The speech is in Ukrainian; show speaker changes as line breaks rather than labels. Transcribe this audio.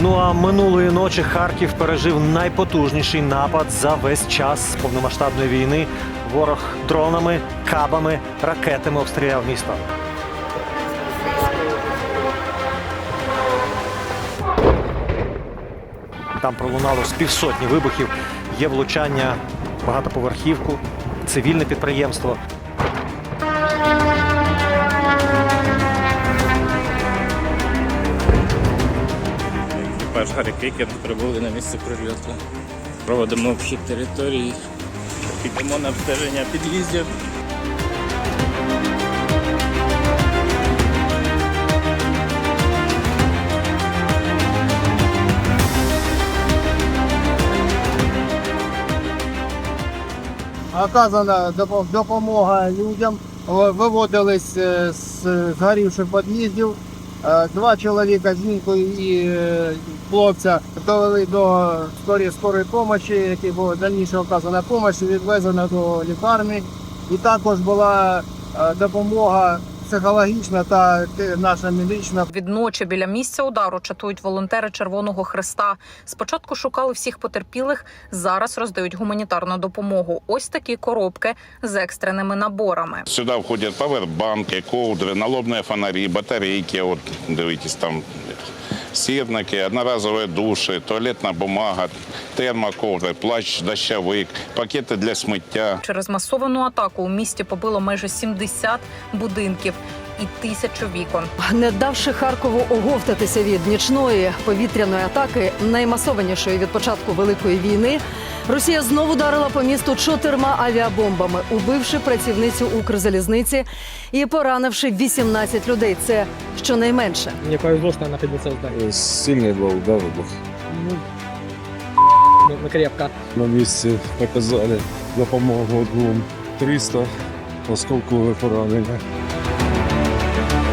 Ну а минулої ночі Харків пережив найпотужніший напад за весь час повномасштабної війни. Ворог дронами, кабами, ракетами обстріляв місто. Там пролунало з півсотні вибухів. Є влучання багатоповерхівку, цивільне підприємство.
Екіпаж Гаррі Кікер прибули на місце прильоту. Проводимо обхід території, підемо на обстеження під'їздів.
оказана допомога людям, виводились е, з згорівших під'їздів. Е, Два чоловіка жінку і е, хлопця довели до скорої скорої допомоги, які була дальніше оказана допомога, відвезена до лікарні. І також була е, допомога психологічна та наша медична
Відночі біля місця удару чатують волонтери Червоного Христа. Спочатку шукали всіх потерпілих, зараз роздають гуманітарну допомогу. Ось такі коробки з екстреними наборами.
Сюди входять павербанки, ковдри, налобні фонарі, батарейки, от дивитесь там сірники, одноразові душі, туалетна бумага, термоковдри, плащ, дощовик, пакети для сміття.
Через масовану атаку у місті побило майже 70 будинків і тисячу вікон.
Не давши Харкову оговтатися від нічної повітряної атаки, наймасованішої від початку великої війни, Росія знову ударила по місту чотирма авіабомбами, убивши працівницю Укрзалізниці і поранивши 18 людей. Це щонайменше.
Мне повезло, что она поднялась в здание.
Сильний був удар був.
Ну, ну, крепко.
На місці показали допомогу двом 300 осколкове поранення. Thank you.